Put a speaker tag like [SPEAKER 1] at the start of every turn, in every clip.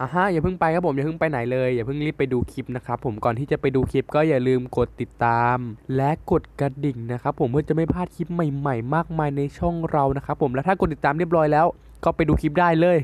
[SPEAKER 1] อะฮะอย่าเพิ่งไปครับผมอย่าเพิ่งไปไหนเลยอย่าเพิ่งรีบไปดูคลิปนะครับผมก่อนที่จะไปดูคลิปก็อย่าลืมกดติดตาม และกดกระดิ่งนะครับผมเพื่อจะไม่พลาดคลิปใหม่ ๆ มากมายในช่องเรานะครับผมและถ้ากดติดตามเรียบร้อยแล้ว ก็ไปดูคลิปได้เลย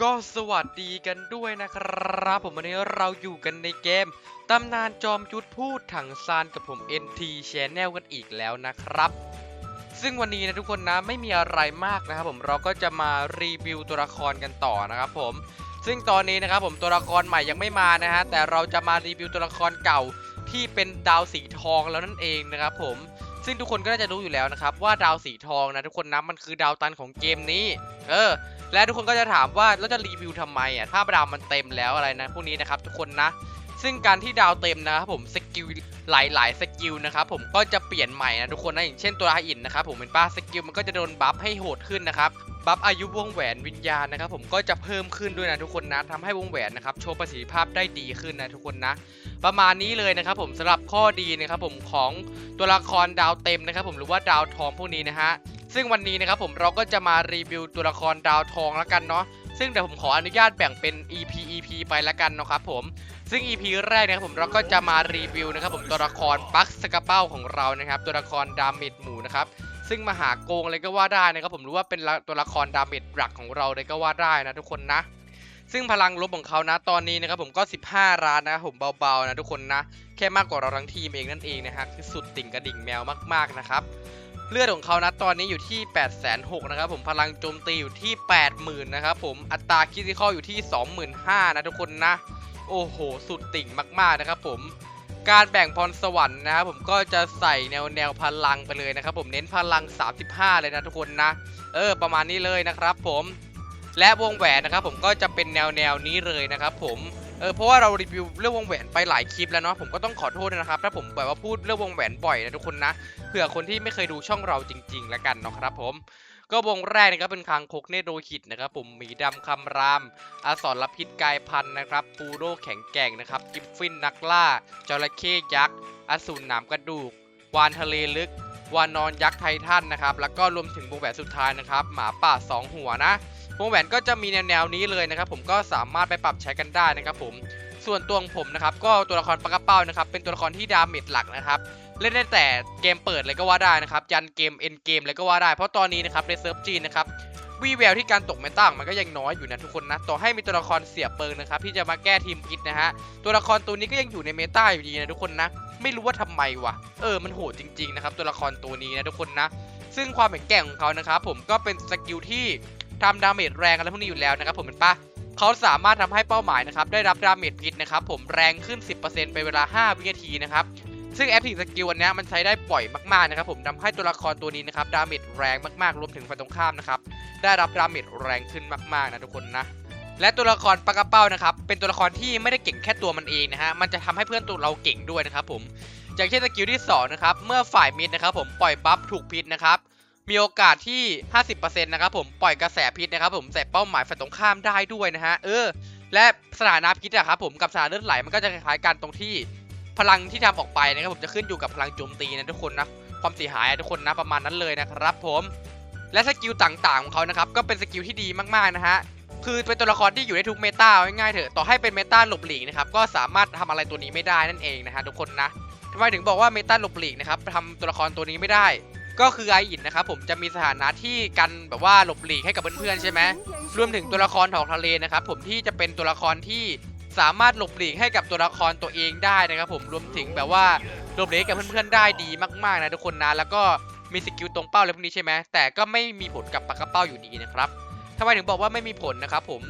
[SPEAKER 2] ก็สวัสดีกันด้วยนะครับ ผมวันนี้เราอยู่กันในเกมตำนานจอมยุทธพูดถังซานกับผม NT Channel กันอีกแล้วนะครับ ซึ่งวันนี้นะทุกคนนะไม่มีอะไรมากนะครับผมเราก็จะมารีวิวตัวละครกันต่อนะครับผม ซึ่งตอนนี้นะครับผมตัวละครใหม่ยังไม่มานะฮะแต่เราจะมารีวิวตัวละครเก่าที่เป็นดาวสีทองแล้วนั่นเองนะครับผมซึ่งทุกคนก็น่าจะรู้อยู่แล้วนะครับว่าดาวสีทองนะทุกคนนะมันคือดาวตันของเกมนี้ เออ และทุกคนก็จะถามว่าเราจะรีวิวทำไมอะถ้าดาวมันเต็มแล้วอะไรนะพวกนี้นะครับทุกคนนะ ซึ่งการที่ดาวเต็มนะครับผมสกิลหลายๆสกิลนะครับผมก็จะเปลี่ยนใหม่นะทุกคนนะอย่างเช่นตัวอาอินนะครับผมเป็นป้าสกิลมันก็จะโดนบัฟให้โหดขึ้นนะครับ บัฟอายุวงแหวนวิญญาณนะครับผมก็จะเพิ่มขึ้นด้วยนะทุกคนนะทำให้วงแหวนนะครับโชว์ประสิทธิภาพได้ดีขึ้นนะทุกคนนะ ประมาณนี้เลยนะครับผมสำหรับข้อดีนะครับผมของตัวละครดาวเต็มนะครับผมหรือว่าดาวทองพวกนี้นะฮะซึ่งวันนี้นะครับผมเราก็จะมารีวิวตัวละครดาวทองแล้วกันเนาะซึ่งเดี๋ยวผมขออนุญาตแบ่งเป็น EP EP ไปแล้วกันนะครับผม ซึ่ง EP แรกนะครับผมเราก็จะมารีวิวนะครับผมตัวละครปักสกาเป้าของเรานะครับ ตัวละครดาเมจหมูนะครับ ซึ่งมหาโกงเลยก็ว่าได้นะครับผมรู้ว่าเป็นตัวละครดาเมจหลักของเราเลยก็ว่าได้นะทุกคนนะ ซึ่งพลังลบของเขานะตอนนี้นะครับผมก็ 15ล้านนะครับผมเบาๆนะทุกคนนะ แค่มากกว่าเราทั้งทีมเองนั่นเองนะฮะคือสุดติ่งกระดิ่งแมวมากๆนะครับเลือดของเขานะตอนนี้อยู่ที่ 8 6 0 0 0นะครับผมพลังโจมตีอยู่ที่ 80,000นะครับผมอัตราคิสิคอลอยู่ที่ 25,000นะทุกคนนะ โอ้โห สุดติ่งมากๆนะครับผม การแบ่งพรสวรรค์นะครับผมก็จะใส่แนวแนวพลังไปเลยนะครับผมเน้นพลัง 35 เลยนะทุกคนนะ เออ ประมาณนี้เลยนะครับผมและวงแหวนนะครับผมก็จะเป็นแนวแนวนี้เลยนะครับผมเออเพราะว่าเรารีวิวเรื่องวงแหวนไปหลายคลิปแล้วเนาะผมก็ต้องขอโทษนะครับถ้าผมแบบว่าพูดเรื่องวงแหวนบ่อยนะทุกคนนะเผื่อคนที่ไม่เคยดูช่องเราจริง ๆ แล้วกันเนาะครับผม ก็วงแรกนะครับเป็นคางคกเนโรหิตนะครับผมหมีดำคำรามอาสรลพิษกายพันธุ์นะครับปูโรแข็งแกร่งนะครับกิฟฟินนักล่าจระเข้ยักษ์อสูรหนามกระดูก วานทะเลลึก วานนอนยักษ์ไททันนะครับแล้วก็รวมถึงวงแหวนสุดท้ายนะครับหมาป่าสองหัวนะวงแหวนก็จะมีแนวแนวๆนี้เลยนะครับผมก็สามารถไปปรับใช้กันได้นะครับผมส่วนตัวของผมนะครับก็ตัวละครปากกระเป้านะครับเป็นตัวละครที่ดาเมจหลักนะครับ เล่นได้แต่เกมเปิดเลยก็ว่าได้นะครับ ยันเกมเอ็นเกมเลยก็ว่าได้ เพราะตอนนี้นะครับในเซิร์ฟจีนนะครับวีแววที่การตกเมตางมันก็ยังน้อยอยู่นะทุกคนนะ ต่อให้มีตัวละครเสียเปิงนะครับที่จะมาแก้ทีมพิษนะฮะ ตัวละครตัวนี้ก็ยังอยู่ในเมตาอยู่ดีนะทุกคนนะ ไม่รู้ว่าทำไมวะ เออ มันโหดจริงๆนะครับตัวละครตัวนี้นะทุกคนนะ ซึ่งความแข็งแกร่งของเขานะครับผมก็เป็นสกิลที่ทำดาเมจแรงอะไรพวกนี้อยู่แล้วนะครับผมเป็นปะเขาสามารถทำให้เป้าหมายนะครับได้รับดาเมจพิษนะครับผมแรงขึ้น 10%เป็นเวลา 5 วินาทีนะครับ ซึ่งแอปพลิสกิลอันนี้มันใช้ได้บ่อยมากๆนะครับผมทำให้ตัวละครตัวนี้นะครับดาเมจแรงมากๆรวมถึงฝ่ายตรงข้ามนะครับได้รับดาเมจแรงขึ้นมากๆนะทุกคนนะและตัวละครปากระเป้านะครับเป็นตัวละครที่ไม่ได้เก่งแค่ตัวมันเองนะฮะมันจะทำให้เพื่อนตัวเราเก่งด้วยนะครับผมอย่างเช่นสกิลที่2นะครับเมื่อฝ่ายมิดนะครับผมปล่อยบัฟถูกพิษนะครับมีโอกาสที่ 50%นะครับผมปล่อยกระแสพิษนะครับผมใส่เป้าหมายฝ่ายตรงข้ามได้ด้วยนะฮะเออและสถานะพิษอะครับผมกับสถานะเลือดไหลมันก็จะคล้ายๆกันตรงที่ พลังที่ทำออกไปนะครับผมจะขึ้นอยู่กับพลังโจมตีนะทุกคนนะความเสียหายทุกคนนะประมาณนั้นเลยนะครับผมและสกิลต่างๆของเขานะครับก็เป็นสกิลที่ดีมากๆนะฮะคือเป็นตัวละครที่อยู่ในทุกเมตาง่ายๆเถอะต่อให้เป็นเมตาหลบหลีกนะครับก็สามารถทำอะไรตัวนี้ไม่ได้นั่นเองนะฮะทุกคนนะทำไมถึงบอกว่าเมตาหลบหลีกนะครับทำตัวละครตัวนี้ไม่ได้ ก็คือไออินนะครับผมจะมีสถานะที่กันแบบว่าหลบหลีกให้กับเพื่อนๆใช่ไหมรวมถึงตัวละครของทะเลนะครับผมที่จะเป็นตัวละครที่ สามารถหลบหลีกให้กับตัวละครตัวเองได้นะครับผมรวมถึงแบบว่าหลบหลีกกับเพื่อนๆได้ดีมากๆนะทุกคนนะแล้วก็มีสกิลตรงเป้าอะไรพวกนี้ใช่ไหมแต่ก็ไม่มีผลกับปากกระเป้าอยู่ดีนะครับทำไมถึงบอกว่าไม่มีผลนะครับผม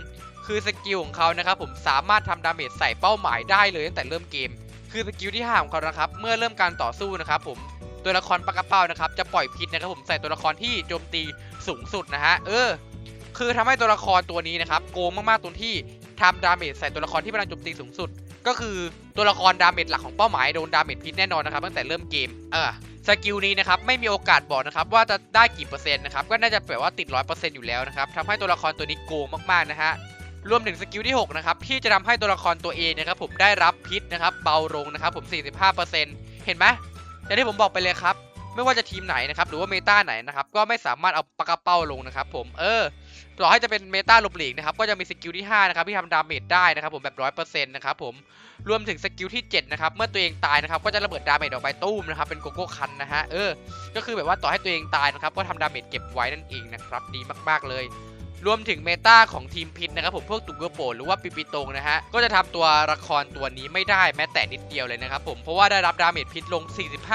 [SPEAKER 2] คือสกิลของเขานะครับผมสามารถทำดาเมจใส่เป้าหมายได้เลยตั้งแต่เริ่มเกม คือสกิลที่ห้าของเขานะครับเมื่อเริ่มการต่อสู้นะครับผมตัวละครปากกระเป้านะครับจะปล่อยพิษนะครับผมใส่ตัวละครที่โจมตีสูงสุดนะฮะเออ คือทำให้ตัวละครตัวนี้นะครับโกงมากๆตรงที่ ทำดาเมจใส่ตัวละครที่พลังโจมตีสูงสุด ก็คือตัวละครดาเมจหลักของเป้าหมายโดนดาเมจพิษแน่นอนนะครับตั้งแต่เริ่มเกมเออสกิลนี้นะครับไม่มีโอกาสบอกนะครับว่าจะได้กี่เปอร์เซ็นต์นะครับก็น่าจะแปลว่าติดร้อยเปอร์เซ็นต์อยู่แล้วนะครับทำให้ตัวละครตัวนี้โกงมากๆนะฮะรวมถึงสกิลที่6นะครับที่จะทำให้ตัวละครตัวเองนะครับผมได้รับพิษนะครับเบาลงนะครับผม 45%เห็นไหมอย่างที่ผมบอกไปเลยครับ ไม่ว่าจะทีมไหนนะครับหรือว่าเมตาไหนนะครับก็ไม่สามารถเอาปากกาเป้าลงนะครับผมเออต่อให้จะเป็นเมตาลบหลีกนะครับก็จะมีสกิลที่5นะครับที่ทำดาเมจได้นะครับผมแบบร้อยเปอร์เซ็นต์นะครับผมรวมถึงสกิลที่7นะครับเมื่อตัวเองตายนะครับก็จะระเบิดดาเมจออกไปตู้มนะครับเป็นโกโก้คันนะฮะเออก็คือแบบว่าต่อให้ตัวเองตายนะครับก็ทำดาเมจเก็บไว้นั่นเองนะครับดีมากๆเลยรวมถึงเมตาของทีมพิษนะครับผมพวกตุกเกอร์โปหรือว่าปิปิตงนะฮะก็จะทำตัวละครตัวนี้ไม่ได้แม้แต่นิดเดียวเลยนะครับผมเพราะว่าได้รับดาเมจพิษลง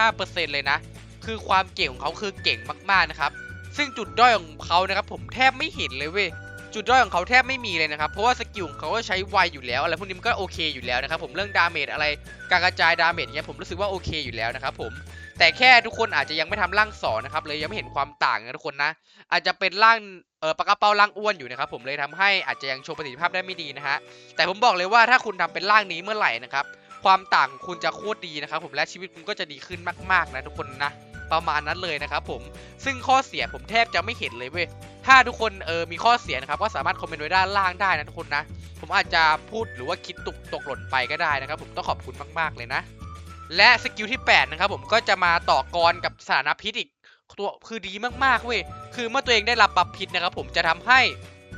[SPEAKER 2] 45%เลยนะ คือความเก่งของเขาคือเก่งมากๆนะครับ ซึ่งจุดด้อยของเขานะครับผมแทบไม่เห็นเลยเว้ยจุดด้อยของเขาแทบไม่มีเลยนะครับ เพราะว่าสกิลของเขาก็ใช้ไวอยู่แล้วอะไรพวกนี้มันก็โอเคอยู่แล้วนะครับผมเรื่องดาเมจอะไรการกระจายดาเมจเนี้ยผมรู้สึกว่าโอเคอยู่แล้วนะครับผมแต่แค่ทุกคนอาจจะยังไม่ทำร่างสอนนะครับเลยยังไม่เห็นความต่างนะทุกคนนะ อาจจะเป็นร่างเออปากกระเป๋าร่างอ้วนอยู่นะครับผมเลยทำให้อาจจะยังโชว์ประสิทธิภาพได้ไม่ดีนะฮะแต่ผมบอกเลยว่าถ้าคุณทำเป็นร่างนี้เมื่อไหร่นะครับความต่างของคุณจะโคตรดีนะครับผมและชีวิตคุณก็จะดีขึ้นมากๆนะทุกคนนะ ประมาณนั้นเลยนะครับผมซึ่งข้อเสียผมแทบจะไม่เห็นเลยเว้ยถ้าทุกคนเออมีข้อเสียนะครับก็สามารถคอมเมนต์ไว้ด้านล่างได้นะทุกคนนะ ผมอาจจะพูดหรือว่าคิดตกตกหล่นไปก็ได้นะครับ ผมต้องขอบคุณมาก ๆ เลยนะ และสกิลที่ 8 นะครับผมก็จะมาต่อกรกับสานะพิษอีกตัวคือดีมากๆเว้ยคือเมื่อตัวเองได้รับบัฟพิษนะครับผมจะทำให้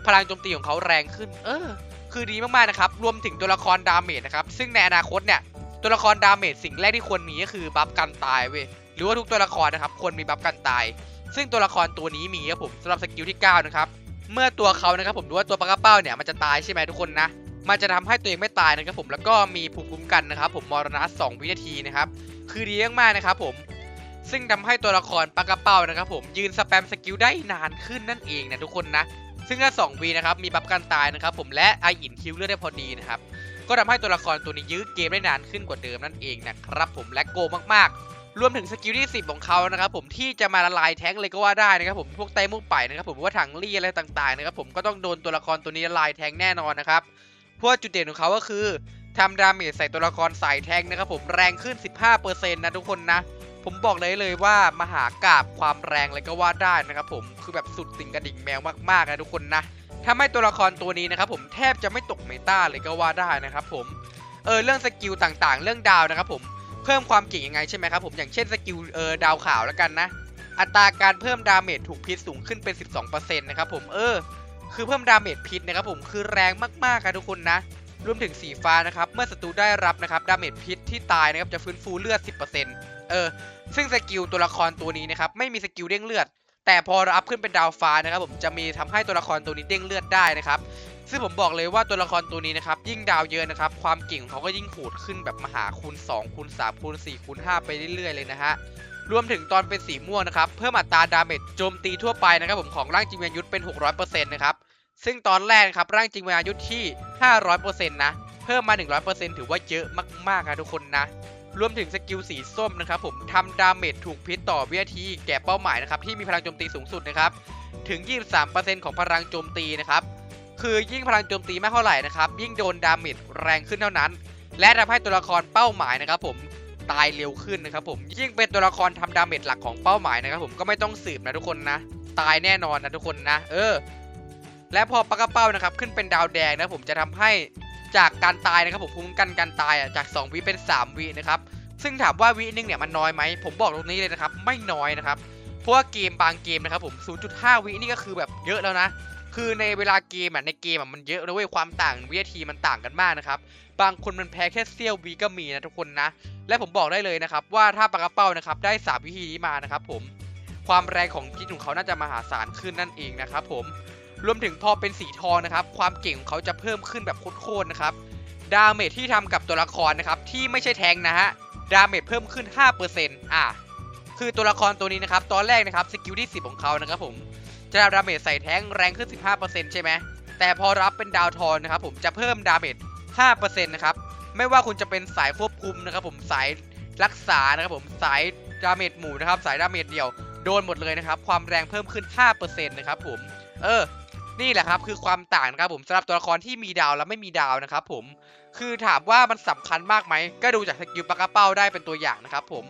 [SPEAKER 2] พลังโจมตีของเขาแรงขึ้น เออ คือดีมากๆนะครับรวมถึงตัวละครดาเมจนะครับซึ่งในอนาคตเนี่ยตัวละครดาเมจสิ่งแรกที่ควรมีก็คือบัฟกันตายเว้ย รือว่าทุกตัวละครนะครับควรมีบัฟกันตาย ซึ่งตัวละครตัวนี้มีครับผมสำหรับสกิลที่ 9 นะครับ เมื่อตัวเขานะครับผมรือว่าตัวปากกาเป้าเนี่ยมันจะตายใช่ไหมทุกคนนะ มันจะทำให้ตัวเองไม่ตายนะครับผมแล้วก็มีภูมิคุ้มกันนะครับผมมรณะ 2 วินาทีนะครับคือดีมากๆนะครับผมซึ่งทำให้ตัวละครปากกาเป้านะครับผมยืนสแปมสกิลได้นานขึ้นนั่นเองนะทุกคนนะ ซึ่งถ้า2วีนะครับมีบัฟการตายนะครับผมและไออินคิวเลือดได้พอดีนะครับก็ทำให้ตัวละครตัวนี้ยื้อเกมได้นานขึ้นกว่าเดิมนั่นเองนะครับผมและโกมากๆ รวมถึงสกิลที่10ของเขานะครับผมที่จะมาละลายแท้งเลยก็ว่าได้นะครับผมพวกไตมุกไปนะครับผมว่าถังลี่อะไรต่างๆนะครับผมก็ต้องโดนตัวละครตัวนี้ละลายแท้งแน่นอนนะครับเพราะว่าจุดเด่นของเขาก็คือทำดาเมจใส่ตัวละครสายแท้งนะครับผมแรงขึ้น 15%นะทุกคนนะผมบอกเลยเลยว่ามหากราบความแรงเลยก็ว่าได้นะครับผมคือแบบสุดติ่งกระดิ่งแมวมากๆนะทุกคนนะทำให้ตัวละครตัวนี้นะครับผมแทบจะไม่ตกเมตาเลยก็ว่าได้นะครับผมเออเรื่องสกิลต่างๆ เรื่องดาวนะครับผม พิ่มความเก่งยังไงใช่ไหมครับผมอย่างเช่นสกิลเออดาวขาวแล้วกันนะ อัตราการเพิ่มดาเมจถูกพิษสูงขึ้นเป็น 12%นะครับผมเออ คือเพิ่มดาเมจพิษนะครับผมคือแรงมากๆครับทุกคนนะรวมถึงสีฟ้านะครับ เมื่อศัตรูได้รับนะครับดาเมจพิษที่ตายนะครับจะฟื้นฟูเลือด 10%เออ ซึ่งสกิลตัวละครตัวนี้นะครับไม่มีสกิลเด้งเลือด แต่พอเราอัพขึ้นเป็นดาวฟ้านะครับผมจะมีทำให้ตัวละครตัวนี้เด้งเลือดได้นะครับ ซึ่งผมบอกเลยว่าตัวละครตัวนี้นะครับยิ่งดาวเยอะนะครับความเก่งของเขาก็ยิ่งโหดขึ้นแบบมหาคูณ2คูณ3คูณ4คูณ5ไปเรื่อยๆเลยนะฮะรวมถึงตอนเป็นสีม่วงนะครับเพิ่มอัตราดาเมจโจมตีทั่วไปนะครับผมของร่างจิงเวียนยุทธเป็น 600%นะครับซึ่งตอนแรกนะครับร่างจิงเวียนยุทธที่ 500%นะเพิ่มมา 100%ถือว่าเยอะมากๆนะทุกคนนะรวมถึงสกิลสีส้มนะครับผมทำดาเมจถูกพิษต่อวินาทีแก่เป้าหมายนะครับที่มีพลังโจมตีสูงสุดนะครับถึง 23%ของพลังโจมตีนะครับ คือยิ่งพลังโจมตีมากเท่าไหร่นะครับ ยิ่งโดนดาเมจแรงขึ้นเท่านั้น และทำให้ตัวละครเป้าหมายนะครับผมตายเร็วขึ้นนะครับผมยิ่งเป็นตัวละครทำดาเมจหลักของเป้าหมายนะครับผมก็ไม่ต้องสืบนะทุกคนนะ ตายแน่นอนนะทุกคนนะ เออ และพอปากกาเป้านะครับ ขึ้นเป็นดาวแดงนะผมจะทำให้จากการตายนะครับผมคุ้มกันการตายอะจาก 2 วิเป็น 3 วินะครับซึ่งถามว่าวินึงเนี่ยมันน้อยไหมผมบอกตรงนี้เลยนะครับ ไม่น้อยนะครับเพราะว่าเกมบางเกมนะครับผม 0.5 วินี่ก็คือแบบเยอะแล้วนะ คือในเวลาเกมอะในเกมอะมันเยอะนะเว้ยความต่างวินาทีมันต่างกันมากนะครับบางคนมันแพ้แค่เสี้ยววิก็มีนะทุกคนนะ และผมบอกได้เลยนะครับ ว่าถ้าปากกาเป้านะครับได้สามวิธีนี้มานะครับ ผมความแรงของพิษของเขาน่าจะมหาศาลขึ้นนั่นเองนะครับ ผมรวมถึงพอเป็นสีทองนะครับ ความเก่งของเขาจะเพิ่มขึ้นแบบโคตรๆนะครับดาเมจที่ทำกับตัวละครนะครับที่ไม่ใช่แทงนะฮะดาเมจเพิ่มขึ้น 5%อะคือตัวละครตัวนี้นะครับ ตอนแรกนะครับสกิลที่ 10 ของเขานะครับผม จะดาเมจใส่แทงแรงขึ้น 15%ใช่ไหมแต่พอรับเป็นดาวทอนนะครับผมจะเพิ่มดาเมจ 5%นะครับ ไม่ว่าคุณจะเป็นสายควบคุมนะครับผมสายรักษานะครับผมสายดาเมจหมู่นะครับ สายดาเมจเดี่ยวโดนหมดเลยนะครับ ความแรงเพิ่มขึ้น 5%นะครับผม เออ นี่แหละครับคือความต่างนะครับผมสำหรับตัวละครที่มีดาวและไม่มีดาวนะครับผม คือถามว่ามันสำคัญมากไหม ก็ดูจากสกิลปากกาเป้าได้เป็นตัวอย่างนะครับผม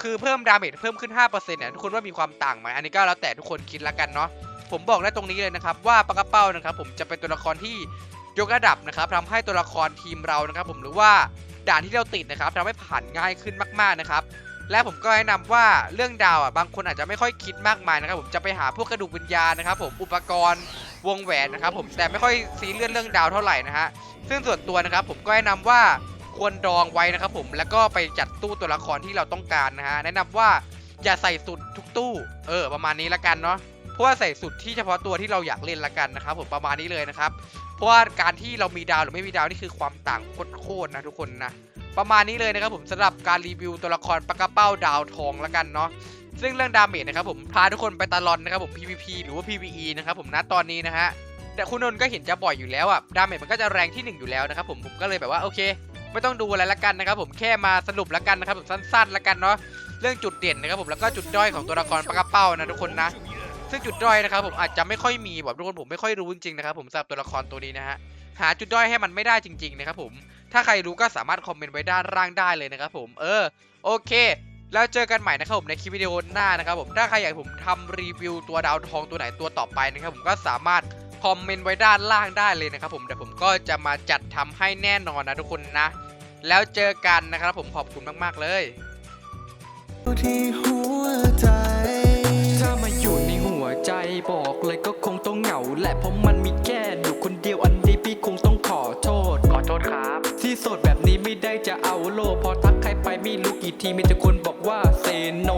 [SPEAKER 2] คือเพิ่มดาเมจเพิ่มขึ้น 5%เนี่ยทุกคนว่ามีความต่างไหมอันนี้ก็แล้วแต่ทุกคนคิดละกันเนาะผมบอกได้ตรงนี้เลยนะครับ ว่าปากกาเป้านะครับ ผมจะเป็นตัวละครที่ยกระดับนะครับทำให้ตัวละครทีมเรานะครับ ผมหรือว่าด่านที่เราติดนะครับทำให้ผ่านง่ายขึ้นมากๆนะครับ และผมก็แนะนำว่าเรื่องดาวอะบางคนอาจจะไม่ค่อยคิดมากมายนะครับ ผมจะไปหาพวกกระดูกวิญญาณนะครับ ผมอุปกรณ์วงแหวนนะครับ ผมแต่ไม่ค่อยซีเรียสเรื่องดาวเท่าไหร่นะฮะซึ่งส่วนตัวนะครับ ผมก็แนะนำว่า ควรดองไว้นะครับผมแล้วก็ไปจัดตู้ตัวละครที่เราต้องการนะฮะแนะนำว่าอย่าใส่สุดทุกตู้ เออ ประมาณนี้ละกันเนาะเพราะว่าใส่สุดที่เฉพาะตัวที่เราอยากเล่นละกันนะครับผมประมาณนี้เลยนะครับเพราะว่าการที่เรามีดาวหรือไม่มีดาวนี่คือความต่างโคตรๆนะทุกคนนะประมาณนี้เลยนะครับผมสำหรับการรีวิวตัวละครปากกระเป้าดาวทองล้วกันเนาะซึ่งเรื่องดาเมจนะครับผมพาทุกคนไปตลอนนะครับผม PVP หรือว่า PVE นะครับผมณตอนนี้นะฮะแต่คุณนนก็เห็นจะบ่อยอยู่แล้วอะดาเมจมันก็จะแรงที่ 1 อยู่แล้วนะครับผมผมก็เลยแบบว่าโอเค ไม่ต้องดูอะไรละกันนะครับผมแค่มาสรุปละกันนะครับผมสั้นๆละกันเนาะเรื่องจุดเด่นนะครับผมแล้วก็จุดด้อยของตัวละครปากกระเป้านะทุกคนนะ ซึ่งจุดด้อยนะครับผมอาจจะไม่ค่อยมีแบบทุกคนผมไม่ค่อยรู้จริงๆนะครับผมสำหรับตัวละครตัวนี้นะฮะหาจุดด้อยให้มันไม่ได้จริง ๆ นะครับผมถ้าใครรู้ก็สามารถคอมเมนต์ไว้ด้านล่างได้เลยนะครับผมเออโอเค แล้วเจอกันใหม่นะครับผมในคลิปวิดีโอหน้านะครับผมถ้าใครอยากผมทำรีวิวตัวดาวทองตัวไหนตัวต่อไปนะครับผมก็สามารถ คอมเมนต์ไว้ด้านล่างได้เลยนะครับผมเดี๋ยวผมก็จะมาจัดทำให้แน่นอนนะทุกคนนะ แล้วเจอกันนะครับผมขอบคุณมากๆเลย
[SPEAKER 3] ที่หัวใจ
[SPEAKER 4] ถ้ามาอยู่ในหัวใจบอกเลยก็คงต้องเหงาแหละเพราะมันมีแค่อยู่คนเดียวอันนี้พี่คงต้องขอโทษ
[SPEAKER 2] ขอโทษครับ
[SPEAKER 4] ที่โสดแบบนี้ไม่ได้จะเอาโลกพอทักใครไปไม่รู้กี่ทีมีแต่คนบอกว่าเซโน